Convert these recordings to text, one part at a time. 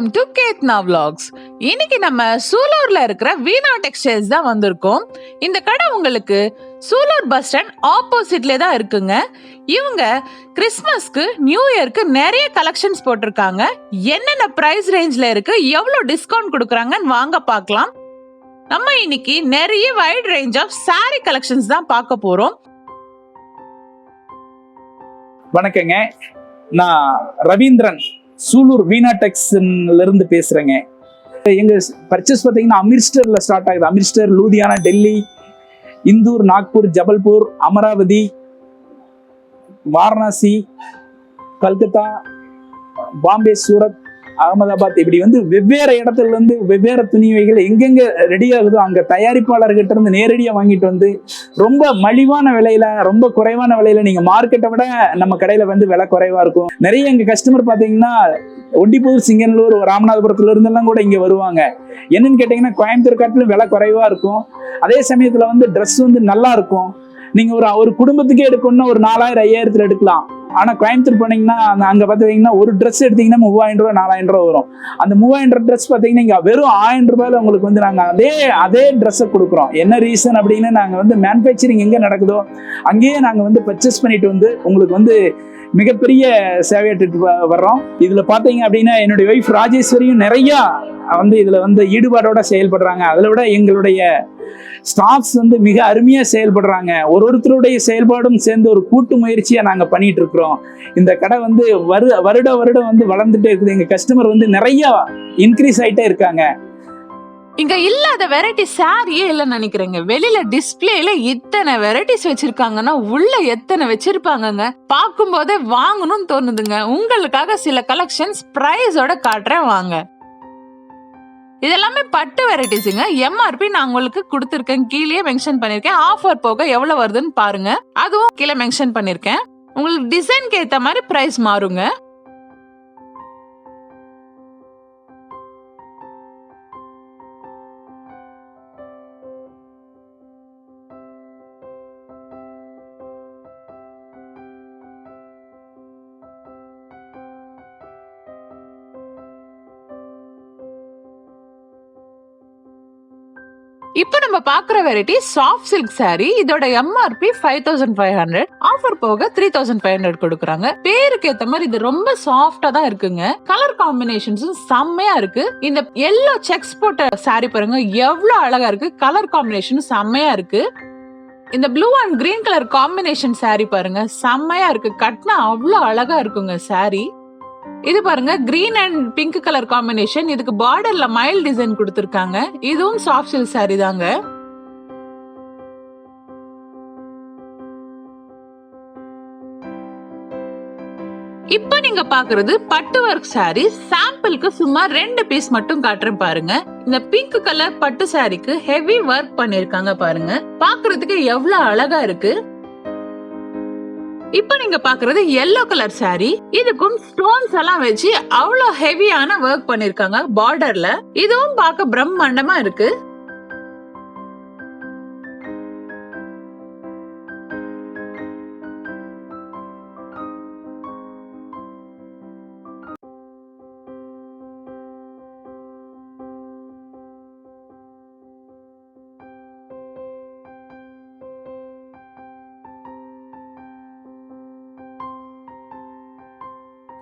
Welcome to கேத்னா vlogs. இன்னைக்கு நம்ம சூலூர்ல இருக்கிற வீணா டெக்ஸ்டைல்ஸ் தான் வந்திருக்கோம். இந்த கடை உங்களுக்கு சூலூர் பஸ் ஸ்டாண்ட் ஆப்போசிட்ல தான் இருக்குங்க. இவங்க கிறிஸ்மஸ்க்கு நியூ இயர்க்கு நிறைய கலெக்ஷன்ஸ் போட்டிருக்காங்க. என்னென்ன ப்ரைஸ் ரேஞ்ச்ல இருக்கு எவ்வளோ டிஸ்கவுண்ட் கொடுக்குறாங்கன்னு வாங்க பார்க்கலாம். நம்ம இன்னைக்கு நிறைய wide range of sari collections தான் பார்க்க போறோம். வணக்கங்க. நான் ரவீந்திரன். சூலூர் வீணா டெக்ஸ்ல இருந்து பேசுறேங்க. எங்க பர்ச்சேஸ் பார்த்தீங்கன்னா அமிர்ஸ்டர்ல ஸ்டார்ட் ஆகுது. அமிர்ஸ்டர் லூதியானா டெல்லி இந்தூர் நாக்பூர் ஜபல்பூர் அமராவதி வாரணாசி கல்கத்தா பாம்பே சூரத் அகமதாபாத் இப்படி வந்து வெவ்வேறு இடத்துல இருந்து வெவ்வேறு துணிவைகள் எங்கெங்க ரெடி ஆகுதோ அங்க தயாரிப்பாளர்கிட்ட இருந்து நேரடியாக வாங்கிட்டு வந்து ரொம்ப மலிவான விலையில ரொம்ப குறைவான விலையில நீங்க மார்க்கெட்டை விட நம்ம கடையில வந்து விலை குறைவா இருக்கும். நிறைய எங்க கஸ்டமர் பாத்தீங்கன்னா ஒண்டிப்பூர் சிங்கனூர் ராமநாதபுரத்துல இருந்தெல்லாம் கூட இங்க வருவாங்க. என்னன்னு கேட்டீங்கன்னா கோயம்புத்தூர் காட்டிலும் விலை குறைவா இருக்கும். அதே சமயத்துல வந்து ட்ரெஸ் வந்து நல்லா இருக்கும். நீங்க ஒரு ஒரு குடும்பத்துக்கே எடுக்கணும்னா ஒரு நாலாயிரம் ஐயாயிரத்துல எடுக்கலாம். ஆனால் கோயம்புத்தூர் போனீங்கன்னா அந்த- அங்க பார்த்தீங்கன்னா ஒரு ட்ரெஸ் எடுத்தீங்கன்னா மூவாயிரம் ரூபா நாலாயிரம் ரூபா வரும். அந்த மூவாயிரம் ட்ரெஸ் பார்த்தீங்கன்னா நீங்கள் வெறும் ஆயிரம் ரூபாயில உங்களுக்கு வந்து நாங்கள் அதே அதே ட்ரெஸ்ஸை கொடுக்குறோம். என்ன ரீசன் அப்படின்னு நாங்க வந்து மேனுஃபேக்சரிங் எங்கே நடக்குதோ அங்கேயே நாங்க வந்து பர்ச்சேஸ் பண்ணிட்டு வந்து உங்களுக்கு வந்து மிகப்பெரிய சேவையாற்றிட்டு வர்றோம். இதில் பார்த்தீங்க அப்படின்னா என்னுடைய ஒய்ஃப் ராஜேஸ்வரியும் நிறையா வந்து இதில் வந்து ஈடுபாடோட செயல்படுறாங்க. அதில் விட எங்களுடைய ஸ்டாஃப்ஸ் வந்து மிக அருமையாக செயல்படுறாங்க. ஒரு ஒருத்தருடைய செயல்பாடும் சேர்ந்து ஒரு கூட்டு முயற்சியாக நாங்கள் பண்ணிட்டு இருக்கிறோம். இந்த கடை வந்து வரு வருட வருடம் வந்து வளர்ந்துட்டே இருக்குது. எங்கள் கஸ்டமர் வந்து நிறையா இன்க்ரீஸ் ஆகிட்டே இருக்காங்க. இங்க இல்லாத வெரைட்டி சாரியே இல்லைன்னு நினைக்கிறேங்க. வெளியில டிஸ்பிளேல இத்தனை வெரைட்டிஸ் வச்சிருக்காங்கன்னா உள்ள எத்தனை வச்சிருப்பாங்கங்க? பார்க்கும் போதே வாங்கணும்னு தோணுதுங்க. உங்களுக்காக சில கலெக்ஷன்ஸ் பிரைஸோட காட்டுறேன் வாங்க. இதெல்லாமே பட்டு வெரைட்டிஸுங்க எம்ஆர்பி நான் உங்களுக்கு கொடுத்துருக்கேன். கீழே மென்ஷன் பண்ணிருக்கேன் ஆஃபர் போக எவ்வளவு வருதுன்னு பாருங்க. அதுவும் கீழே மென்ஷன் பண்ணிருக்கேன் உங்களுக்கு டிசைன்க்கு ஏற்ற மாதிரி பிரைஸ் மாறுங்க. இப்போ நம்ம பாக்குற வெரைட்டி சாஃப்ட் சில்க் சாரி இதோட MRP five thousand five hundred offer போக த்ரீ தௌசண்ட் ஃபைவ் ஹண்ட்ரட் கொடுக்குறாங்க. பேருக்கு ஏத்த மாதிரி இது ரொம்ப சாஃப்டா தான் இருக்குங்க. கலர் காம்பினேஷன்ஸும் செம்மையா இருக்கு. இந்த எல்லோ செக்ஸ் போட்ட சாரி பாருங்க எவ்வளவு அழகா இருக்கு. கலர் காம்பினேஷனும் செம்மையா இருக்கு. இந்த blue and green colour combination sari பாருங்க செம்மையா இருக்கு. கட்டினா அவ்வளோ அழகா இருக்குங்க சாரி இது பாருங்க green and pink colour combination இதுக்கு பார்டர்ல மைல் டிசைன் கொடுத்துருக்காங்க. இதுவும் சாஃப்ட் சில்க் சாரி தாங்க. இப்போ நீங்க பாக்குறது பட்டு ஒர்க் சாரி சாம்பிளுக்கு சும்மா ரெண்டு பீஸ் மட்டும் காட்டுறேன் பாருங்க. இந்த பிங்க் கலர் பட்டு சாரிக்கு ஹெவி ஒர்க் பண்ணிருக்காங்க பாருங்க. பாக்குறதுக்கு எவ்வளவு அழகா இருக்கு. இப்போ நீங்க பாக்குறது எல்லோ கலர் சாரி இதுக்கும் ஸ்டோன்ஸ் எல்லாம் வச்சு அவ்வளவு ஹெவியான ஒர்க் பண்ணிருக்காங்க பார்டர்ல இதுவும் பார்க்க பிரம்மாண்டமா இருக்கு.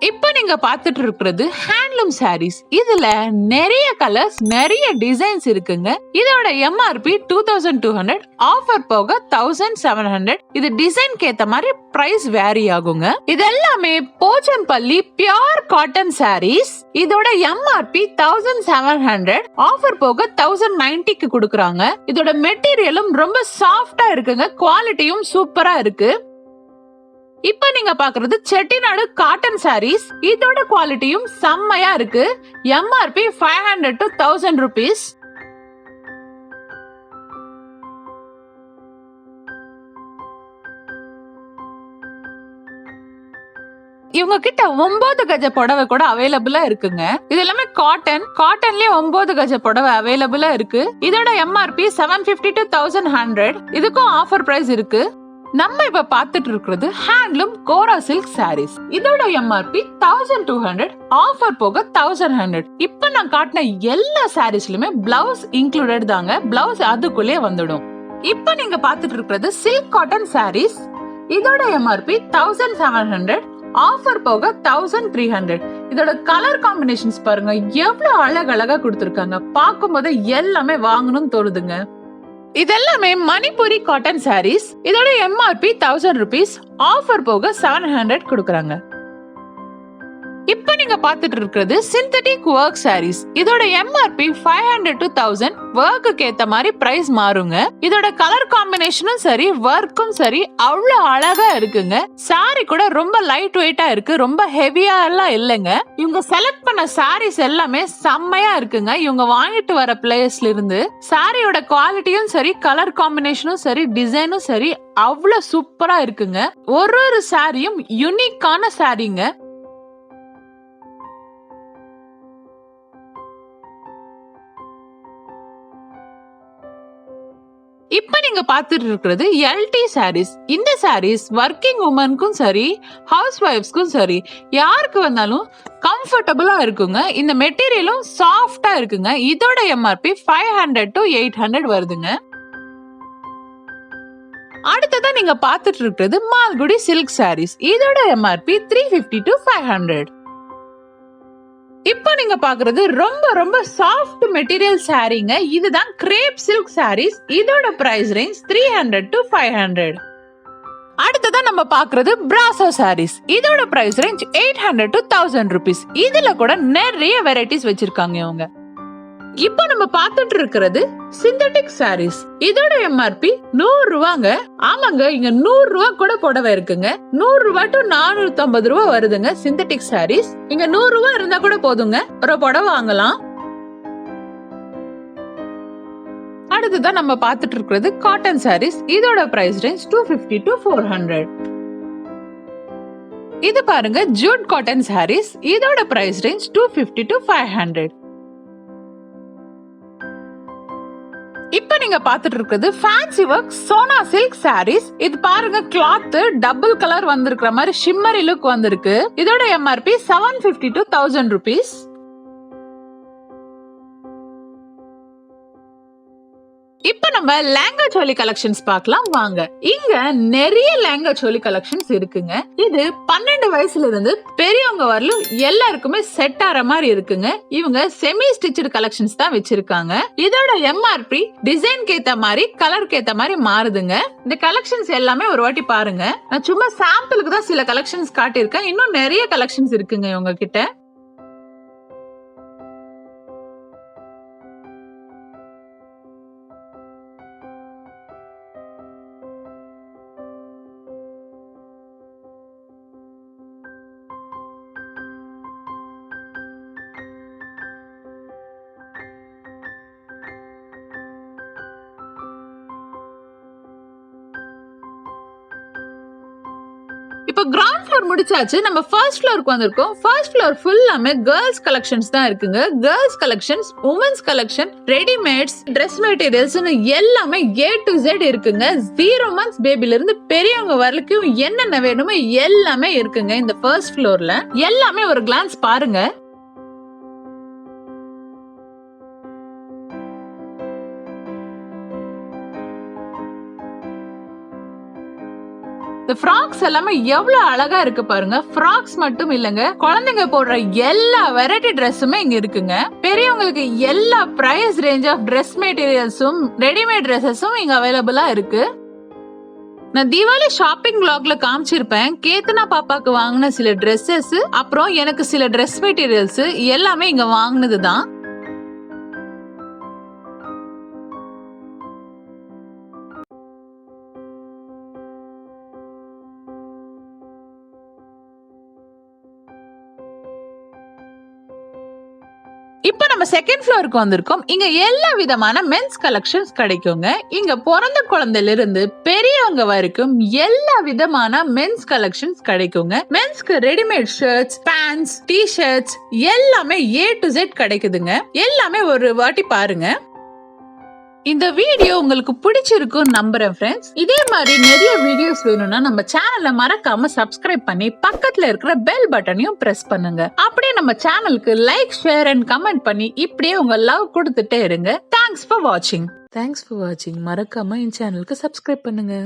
இப்போ நீங்க பார்த்துட்டு இருக்கிறது ஹேண்ட்லூம் சாரீஸ் இதுல நிறைய கலர்ஸ் நிறைய டிசைன்ஸ் இருக்குங்க. இதோட MRP two thousand two hundred offer போக தௌசண்ட் செவன் ஹண்ட்ரட் இது டிசைன்க்கு ஏத்த மாதிரி பிரைஸ் வேரி ஆகுங்க. இது எல்லாமே போச்சம்பள்ளி பியோர் காட்டன் சாரீஸ் இதோட MRP thousand seven hundred offer போக தௌசண்ட் நைன்டிக்கு கொடுக்குறாங்க. இதோட மெட்டீரியலும் ரொம்ப சாஃப்டா இருக்குங்க. குவாலிட்டியும் சூப்பரா இருக்கு. இப்ப நீங்க பாக்குறது செட்டிநாடு காட்டன் சாரீஸ் இதோட குவாலிட்டியும் செம்மையா இருக்கு. MRP five hundred to thousand rupees இவங்க கிட்ட ஒன்பது கஜ புடவை கூட அவைலபிளா இருக்குங்க. இது எல்லாமே காட்டன் காட்டன்லயே ஒன்பது கஜ புடவை அவைலபிளா இருக்கு. இதோட MRP seven fifty to thousand hundred இதுக்கும் ஆஃபர் பிரைஸ் இருக்கு. நம்ம இப்ப பார்த்துட்டு இருக்கிறது ஹேண்ட்லூம் கோரா சில்க் சாரீஸ் இதோட MRP thousand two hundred offer போக தௌசண்ட் ஹண்ட்ரட் இப்ப நான் காட்டின எல்லா சாரீஸ்லயுமே பிளவுஸ் இன்க்ளூடட் தாங்க. பிளவுஸ் அதுக்குள்ளே வந்துடும். இப்ப நீங்க பார்த்துட்டு இருக்கிறது சில்க் காட்டன் சாரீஸ் இதோட MRP thousand seven hundred offer போக தௌசண்ட் த்ரீ ஹண்ட்ரட் இதோட கலர் காம்பினேஷன்ஸ் பாருங்க எவ்வளவு அழகழகா கொடுத்துருக்காங்க. பார்க்கும் போது எல்லாமே வாங்கணும்னு தோணுதுங்க. இதெல்லாமே மணிப்பூரி காட்டன் சாரீஸ் இதோட எம்ஆர்பி தௌசண்ட் ருபீஸ் ஆஃபர் போக செவன் ஹண்ட்ரட் கொடுக்குறாங்க. இப்போ நீங்க பார்த்துட்டு இருக்கிறது சிந்தட்டிக் ஒர்க் சாரீஸ் இதோட MRP five hundred to thousand ஒர்க்குக்கு ஏத்த மாதிரி பிரைஸ் மாறுங்க. இதோட கலர் காம்பினேஷனும் சரி ஒர்க்கும் சரி அவ்வளவு அழகா இருக்குங்க. சாரி கூட ரொம்ப லைட் வெயிட்டா இருக்கு ரொம்ப ஹெவியா எல்லாம் இல்லைங்க. இவங்க செலக்ட் பண்ண சாரீஸ் எல்லாமே செம்மையா இருக்குங்க. இவங்க வாங்கிட்டு வர பிளேஸ்ல இருந்து சாரியோட குவாலிட்டியும் சரி கலர் காம்பினேஷனும் சரி டிசைனும் சரி அவ்வளவு சூப்பரா இருக்குங்க. ஒரு ஒரு சாரியும் யூனிக்கான சாரிங்க இப்ப நீங்க பாத்துட்டு இருக்கிறது எல்டி சாரீஸ் இந்த சாரீஸ் ஒர்க்கிங் உமனுக்கும் சரி ஹவுஸ் ஒய்ஃப்ஸ்க்கும் சரி யாருக்கு வந்தாலும் கம்ஃபர்டபுளா இருக்குங்க. இந்த மெட்டீரியலும் சாஃப்டா இருக்குங்க. இதோட MRP five hundred to eight hundred வருதுங்க. அடுத்ததான் நீங்க பாத்துட்டு இருக்கிறது மால்குடி சில்க் சாரீஸ் இதோட MRP three fifty to five hundred இப்போ நீங்க பாக்குறது ரொம்ப ரொம்ப சாஃப்ட் மெட்டீரியல் சாரீங்க. இதுதான் கிரேப் சில்க் சாரீஸ் இதோட price range three hundred to five hundred அடுத்ததா நம்ம பாக்குறது பிராசோ சாரீஸ் இதோட price range eight hundred to thousand rupees இதுல கூட நிறைய வெரைட்டிஸ் வச்சிருக்காங்க இவங்க. இப்போ நம்ம பார்த்துட்டு இருக்கிறது சிந்தட்டிக் சாரீஸ் இதோட எம்ஆர்பி நூறு ரூபாங்க. ஆமாங்க இங்க நூறு ரூபா கூட புடவை இருக்குங்க. நூறு ரூபா டு நானூத்தி ஐம்பது ரூபா வருதுங்க சிந்தட்டிக் சாரீஸ் இங்க நூறு ரூபா இருந்தா கூட போதுங்க. ஒரு புடவை வாங்கலாம். அடுத்ததான் நம்ம பார்த்துட்டு இருக்கிறது காட்டன் சாரீஸ் இதோட price range two fifty to four hundred இது பாருங்க ஜூட் காட்டன் சாரீஸ் இதோட price range two fifty to five hundred இப்ப நீங்க பாத்துட்டு இருக்கிறது fancy work Sona silk saris இது பாருங்க கிளாத் டபுள் கலர் வந்திருக்கிற மாதிரி ஷிம்மரி லுக் வந்திருக்கு. இதோட MRP seven fifty to thousand rupees இப்ப நம்ம லாங்குவேஜ் சோலி கலெக்ஷன்ஸ் பார்க்கலாம். வாங்க. இங்க நிறைய லாங்குவேஜ் சோலி கலெக்ஷன்ஸ் இருக்குங்க. இது பன்னெண்டு வயசுல இருந்து பெரியவங்க வரலும் எல்லாருக்குமே செட் ஆற மாதிரி இருக்குங்க. இவங்க செமி ஸ்டிச்சட் கலெக்ஷன்ஸ் தான் வச்சிருக்காங்க. இதோட எம்ஆர்பி டிசைன் ஏத்த மாதிரி கலர் ஏத்த மாதிரி மாறுதுங்க. இந்த கலெக்ஷன்ஸ் எல்லாமே ஒரு வாட்டி பாருங்க. நான் சும்மா சாம்பிளுக்கு தான் சில கலெக்ஷன்ஸ் காட்டியிருக்கேன். இன்னும் நிறைய கலெக்ஷன்ஸ் இருக்குங்க இவங்க கிட்ட. இப்போ கிரவுண்ட் ஃப்ளோர் முடிச்சாச்சு. நம்ம ஃபர்ஸ்ட் ஃப்ளோருக்கு வந்திருக்கோம். ஃபர்ஸ்ட் ஃப்ளோர் ஃபுல்லாமே கேர்ள்ஸ் கலெக்ஷன்ஸ் தான் இருக்குங்க. Girls collections womens collection readymades dress materials எல்லாமே ஏ டு ஜெட் இருக்குங்க. ஜீரோ மந்த்ஸ் பேபில இருந்து பெரியவங்க வரைக்கும் என்னென்ன வேணுமோ எல்லாமே இருக்குங்க இந்த ஃபர்ஸ்ட் ஃப்ளோர்ல எல்லாமே ஒரு கிளான்ஸ் பாருங்க. இந்த ஃப்ராக்ஸ் எல்லாமே எவ்வளவு அழகா இருக்கு பாருங்க. ஃப்ராக்ஸ் மட்டும் இல்லங்க. குழந்தைங்க போடுற எல்லா வெரைட்டி ட்ரெஸ்ஸுமே இங்க இருக்குங்க. பெரியவங்களுக்கு எல்லா பிரைஸ் ரேஞ்ச் ஆஃப் ட்ரெஸ் மெட்டீரியல்ஸும் ரெடிமேட் ட்ரெஸ்ஸஸும் இங்க அவைலபிளா இருக்கு. நான் தீபாவளி ஷாப்பிங் பிளாக்ல காமிச்சிருப்பேன். கேத்தனா பாப்பாக்கு வாங்கின சில ட்ரெஸ்ஸஸ் அப்புறம் எனக்கு சில ட்ரெஸ் மெட்டீரியல்ஸ் எல்லாமே இங்க வாங்கினது தான். இப்போ நம்ம செகண்ட் ஃப்ளோருக்கு வந்திருக்கோம். இங்க எல்லா விதமான மென்ஸ் கலெக்ஷன்ஸ் கிடைக்குங்க. இங்க பிறந்த குழந்தையில இருந்து பெரியவங்க வரைக்கும் எல்லா விதமான மென்ஸ் கலெக்ஷன்ஸ் கிடைக்குங்க. மென்ஸ்க்கு readymade shirts pants T shirts எல்லாமே ஏ டு ஜெட் கிடைக்குதுங்க. எல்லாமே ஒரு வாட்டி பாருங்க. இந்த வீடியோ உங்களுக்கு பிடிச்சிருக்கும் நம்புறேன் ஃப்ரெண்ட்ஸ் இதே மாதிரி நிறைய வீடியோஸ் வேணும்னா நம்ம சேனலை மறக்காம சப்ஸ்கிரைப் பண்ணி பக்கத்துல இருக்கிற பெல் பட்டனையும் பிரஸ் பண்ணுங்க. அப்படியே நம்ம சேனலுக்கு லைக் ஷேர் அண்ட் கமெண்ட் பண்ணி இப்படியே உங்க லவ் கொடுத்துட்டே இருங்க. தேங்க்ஸ் ஃபார் வாட்சிங் தேங்க்ஸ் ஃபார் வாட்சிங் மறக்காம என் சேனலுக்கு சப்ஸ்கிரைப் பண்ணுங்க.